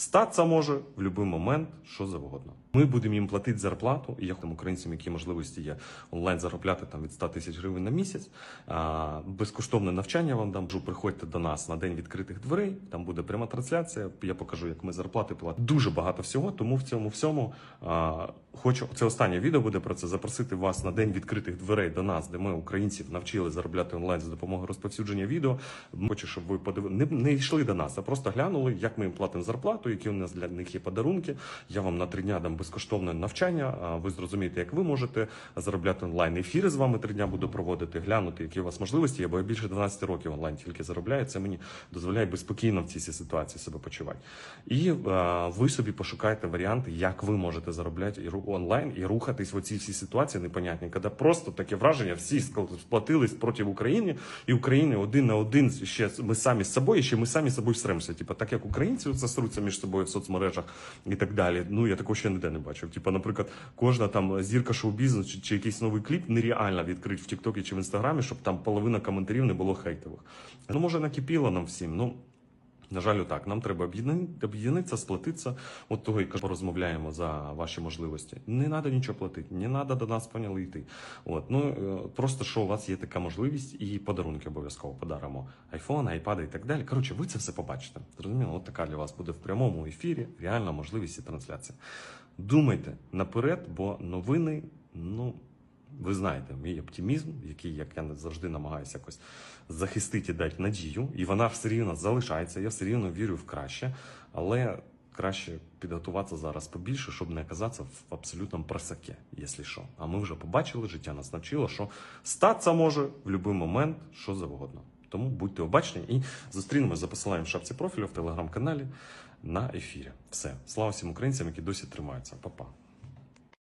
Статися може в будь-який момент, що завгодно. Ми будемо їм платити зарплату, і я тим українцям, які можливості є онлайн заробляти там від 100 тисяч гривень на місяць. Безкоштовне навчання вам дам. Приходьте до нас на день відкритих дверей. Там буде пряма трансляція. Я покажу, як ми зарплати платимо. Дуже багато всього. Тому в цьому всьому а, хочу це останнє відео буде про це. Запросити вас на день відкритих дверей до нас, де ми українців навчили заробляти онлайн за допомогою розповсюдження відео. Хочу, щоб ви подивили, не, не йшли до нас, а просто глянули, як ми їм платимо зарплату, які у нас для них є подарунки. Я вам на три дня дам безкоштовне навчання. Ви зрозумієте, як ви можете заробляти онлайн. Ефіри з вами три дня буду проводити, глянути, які у вас можливості є, бо я більше 12 років онлайн тільки заробляю. Це мені дозволяє безспокійно в цій ситуації себе почувати. І а, ви собі пошукайте варіанти, як ви можете заробляти і онлайн і рухатись в оцій всій ситуації непонятні, коли просто таке враження, всі сплатились проти України, і України один на один ще ми самі з собою, і ще ми самі з собою всремося. Типа, так як українці засруться між собою в соцмережах і так далі. Ну я такого ще ніде не бачив. Типа, наприклад, кожна там зірка шоу-бізнесу чи, чи якийсь новий кліп нереально відкрити в Тіктокі чи в Інстаграмі, щоб там половина коментарів не було хейтових. Ну може накипіло нам всім. Ну на жаль, так. Нам треба об'єднатися, сплатитися. От того і кажу, порозмовляємо за ваші можливості. Не треба нічого платити, не треба до нас поняли йти. От ну е, просто що у вас є така можливість, і подарунки обов'язково подаримо. Айфон, айпади і так далі. Коротше, ви це все побачите. Зрозуміло, от така для вас буде в прямому ефірі. Реальна можливість і трансляція. Думайте наперед, бо новини, ну. Ви знаєте, мій оптимізм, який, як я завжди намагаюся якось захистити дати надію, і вона все рівно залишається. Я все рівно вірю в краще, але краще підготуватися зараз побільше, щоб не оказатися в абсолютному просаке, якщо що. А ми вже побачили, життя нас навчило, що статися може в будь-який момент, що завгодно. Тому будьте обачні і зустрінемось за посиланням в шапці профілю в телеграм-каналі на ефірі. Все, слава всім українцям, які досі тримаються. Па-па.